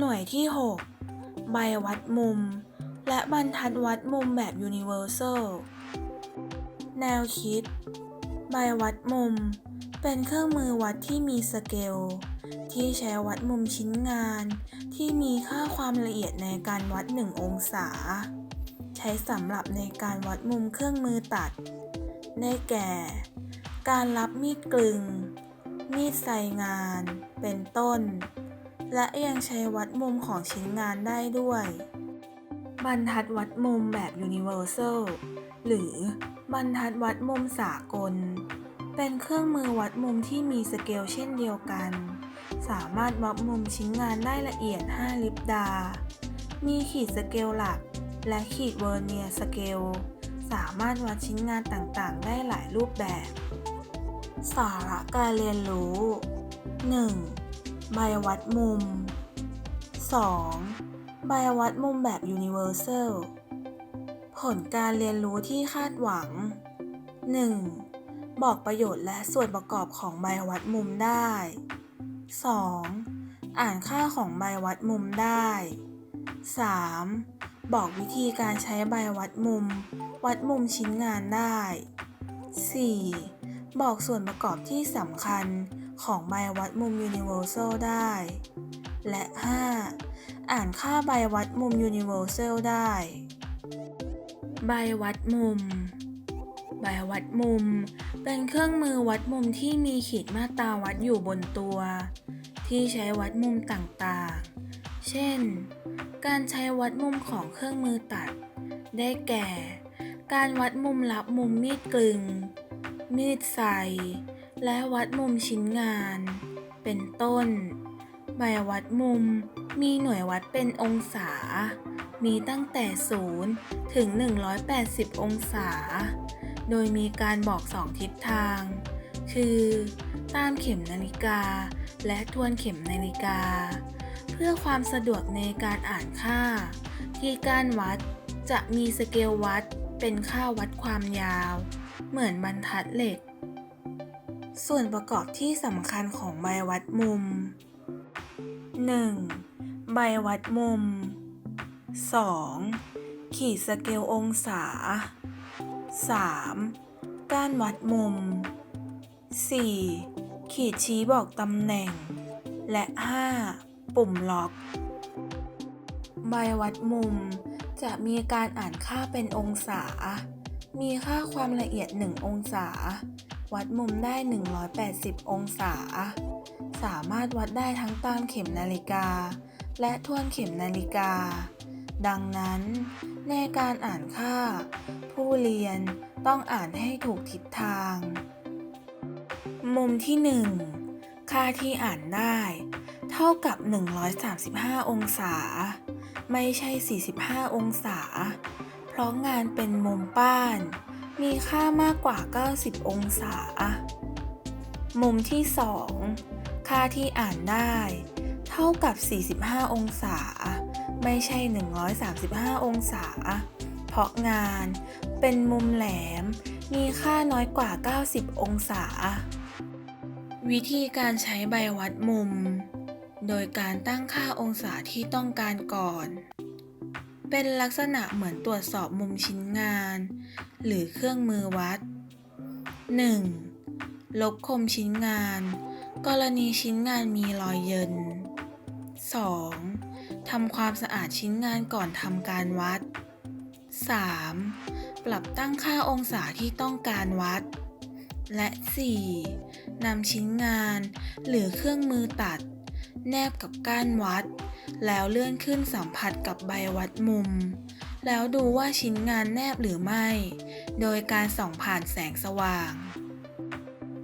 หน่วยที่ 6 ใบวัดมุม และบรรทัดวัดมุมแบบ Universal แนวคิด ใบวัดมุม เป็นเครื่องมือวัดที่มีสเกล ที่ใช้วัดมุมชิ้นงาน ที่มีค่าความละเอียดในการวัด 1 องศา ใช้สำหรับในการวัดมุมเครื่องมือตัด ได้แก่ การรับมีดกลึง มีดใส่งาน เป็นต้น และยังใช้วัดมุมของชิ้นงานได้ด้วย บรรทัดวัดมุมแบบ Universal หรือบรรทัดวัดมุมสากล เป็นเครื่องมือวัดมุมที่มีสเกลเช่นเดียวกัน สามารถวัดมุมชิ้นงานได้ละเอียด 5 ลิปดา มีขีดสเกลหลัก และขีดเวอร์เนียสเกล สามารถวัดชิ้นงานต่างๆ ได้หลายรูปแบบ สาระการเรียนรู้ 1. ใบวัดมุม 2. ใบวัดมุมแบบ Universal ผลการเรียนรู้ที่คาดหวัง 1. บอกประโยชน์และส่วนประกอบของใบวัดมุมได้ 2. อ่านค่าของใบวัดมุมได้ 3. บอกวิธีการใช้ใบวัดมุม วัดมุมชิ้นงานได้ 4. บอกส่วนประกอบที่สำคัญของใบวัดมุม Universal ได้ และ 5. อ่านค่าใบวัดมุม Universal ได้ ใบวัดมุม ใบวัดมุม เป็นเครื่องมือวัดมุมที่มีขีดมาตราวัดอยู่บนตัว ที่ใช้วัดมุมต่างๆ เช่น การใช้วัดมุมของเครื่องมือตัด ได้แก่ การวัดมุมรับมุมมีดกลึง มีดใส และวัดมุมชิ้นงาน เป็นต้น ใบวัดมุมมีหน่วยวัดเป็นองศา มีตั้งแต่ 0 ถึง 180 องศา โดยมีการบอกสองทิศทาง คือ ตามเข็มนาฬิกา และทวนเข็มนาฬิกา เพื่อความสะดวกในการอ่านค่า ที่การวัดจะมีสเกลวัด เป็นค่าวัดความยาว เหมือนบรรทัดเหล็ก ส่วนประกอบที่สำคัญของใบวัดมุม 1. ใบวัดมุม 2. ขีดสเกลองศา 3. ก้านวัดมุม 4. ขีดชี้บอกตำแหน่ง และ 5. ปุ่มล็อก ใบวัดมุม จะมีการอ่านค่าเป็นองศา มีค่าความละเอียด 1 องศา วัดมุมได้ 180 องศา สามารถวัดได้ทั้งตามเข็มนาฬิกา และทวนเข็มนาฬิกา ดังนั้น ในการอ่านค่า ผู้เรียนต้องอ่านให้ถูกทิศทาง มุมที่ 1 ค่าที่อ่านได้ เท่ากับ 135 องศา ไม่ใช่ 45 องศา เพราะงานเป็นมุมป้าน มีค่ามากกว่า 90 องศา มุมที่ 2 ค่าที่อ่านได้ เท่ากับ 45 องศา ไม่ใช่ 135 องศา เพราะงานเป็นมุมแหลม มีค่าน้อยกว่า 90 องศา วิธีการใช้ใบวัดมุม โดยการตั้งค่าองศาที่ต้องการก่อน เป็นลักษณะเหมือนตรวจสอบมุมชิ้นงาน หรือเครื่องมือวัด 1. ลบคมชิ้นงาน กรณีชิ้นงานมีรอยเยิน 2. ทำความสะอาดชิ้นงานก่อนทำการวัด 3. ปรับตั้งค่าองศาที่ต้องการวัด และ 4. นำชิ้นงานหรือเครื่องมือตัด แนบกับก้านวัด แล้วเลื่อนขึ้นสัมผัสกับใบวัดมุม แล้วดูว่าชิ้นงานแนบหรือไม่ โดยการส่องผ่านแสงสว่าง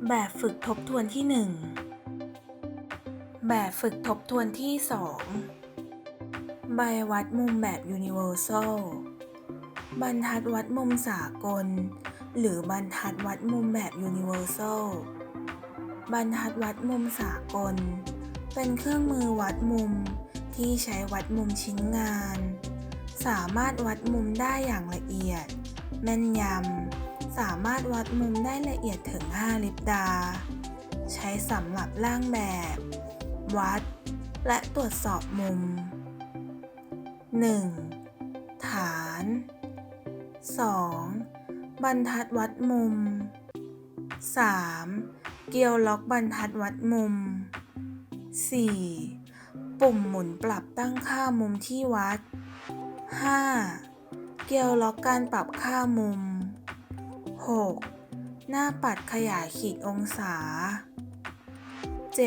แบบฝึกทบทวนที่ 1 แบบฝึกทบทวนที่ 2 ใบวัดมุมแบบ Universal บรรทัดวัดมุมสากล หรือบรรทัดวัดมุมแบบ Universal บรรทัดวัดมุมสากล เป็นเครื่องมือวัดมุมที่ใช้วัดมุมชิ้นงาน สามารถวัดมุมได้อย่างละเอียด แม่นยำ สามารถวัดมุมได้ละเอียดถึง 5 ลิปดา ใช้สำหรับร่างแบบ วัด และตรวจสอบมุม 1. ฐาน 2. บรรทัดวัดมุม 3. เกลียวล็อกบรรทัดวัดมุม 4. ปุ่มหมุนปรับตั้งค่ามุมที่วัด 5. เกลียวล็อกการปรับค่ามุม 6. หน้าปัดขยายขีดองศา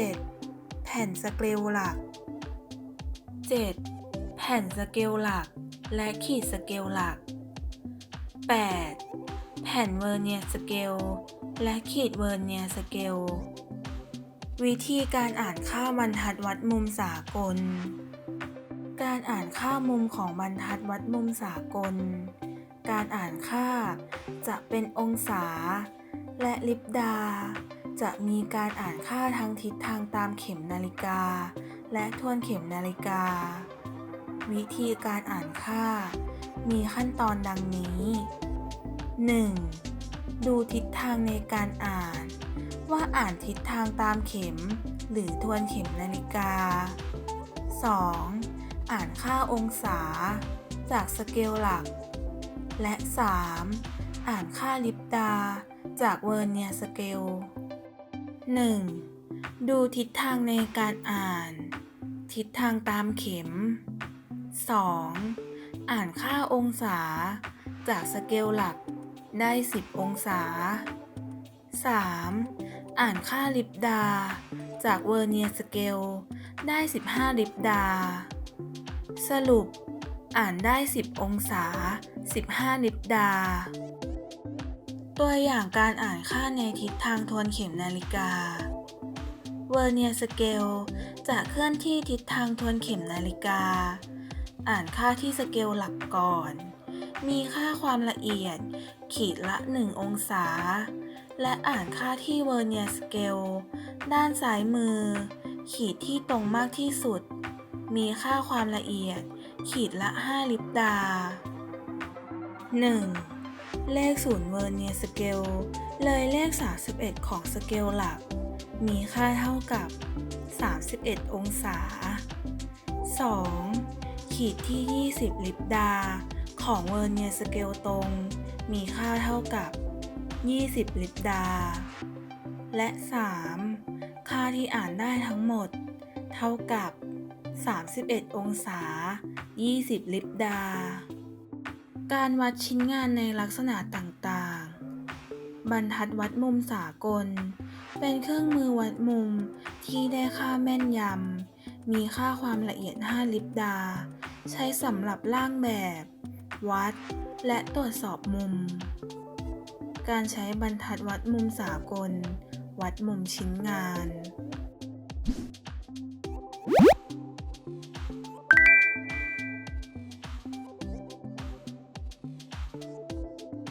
7. แผ่นสเกลหลัก 7. แผ่นสเกลหลัก และขีดสเกลหลัก 8. แผ่นเวอร์เนียร์สเกลและขีดเวอร์เนียร์สเกล วิธีการอ่านค่าบรรทัดวัดมุมสากล การอ่านค่ามุมของบรรทัดวัดมุมสากล การอ่านค่าจะเป็นองศา และลิปดา จะมีการอ่านค่าทางทิศทางตามเข็มนาฬิกา และทวนเข็มนาฬิกา วิธีการอ่านค่า มีขั้นตอนดังนี้ 1. ดูทิศทางในการอ่าน ว่าอ่านทิศทางตามเข็ม หรือทวนเข็มนาฬิกา 2. อ่านค่าองศา จากสเกลหลัก และ 3. อ่านค่าลิปดาจากเวอร์เนียสเกล 1. ดูทิศทางในการอ่าน ทิศทางตามเข็ม 2. อ่านค่าองศา จากสเกลหลักได้ 10 องศา 3. อ่านค่าลิปดา จากเวอร์เนียสเกลได้ 15 ลิปดา สรุป อ่านได้ 10 องศา 15 ลิปดา ตัวอย่างการอ่านค่าในทิศทางทวนเข็มนาฬิกา เวอร์เนียสเกลจะเคลื่อนที่ทิศทางทวนเข็มนาฬิกา อ่านค่าที่สเกลหลักก่อน มีค่าความละเอียด ขีดละ 1 องศา และอ่านค่าที่เวอร์เนียร์สเกลด้านซ้ายมือ ขีดที่ตรงมากที่สุด มีค่าความละเอียด ขีดละ 5 ลิปดา 1. เลขศูนย์เวอร์เนียสเกลเลยเลข 31 ของสเกลหลัก มีค่าเท่ากับ 31 องศา 2. ขีดที่ 20 ลิปดา ของเวอร์เนียสเกลตรง มีค่าเท่ากับ 20 ลิปดา และ 3. ค่าที่อ่านได้ทั้งหมด เท่ากับ 31 องศา 20 ลิปดา การวัดชิ้นงานในลักษณะต่างๆ บรรทัดวัดมุมสากล เป็นเครื่องมือวัดมุมที่ได้ค่าแม่นยำ มีค่าความละเอียด 5 ลิปดา ใช้สำหรับร่างแบบ วัด และตรวจสอบมุม การใช้บรรทัดวัดมุมสากล วัดมุมชิ้นงาน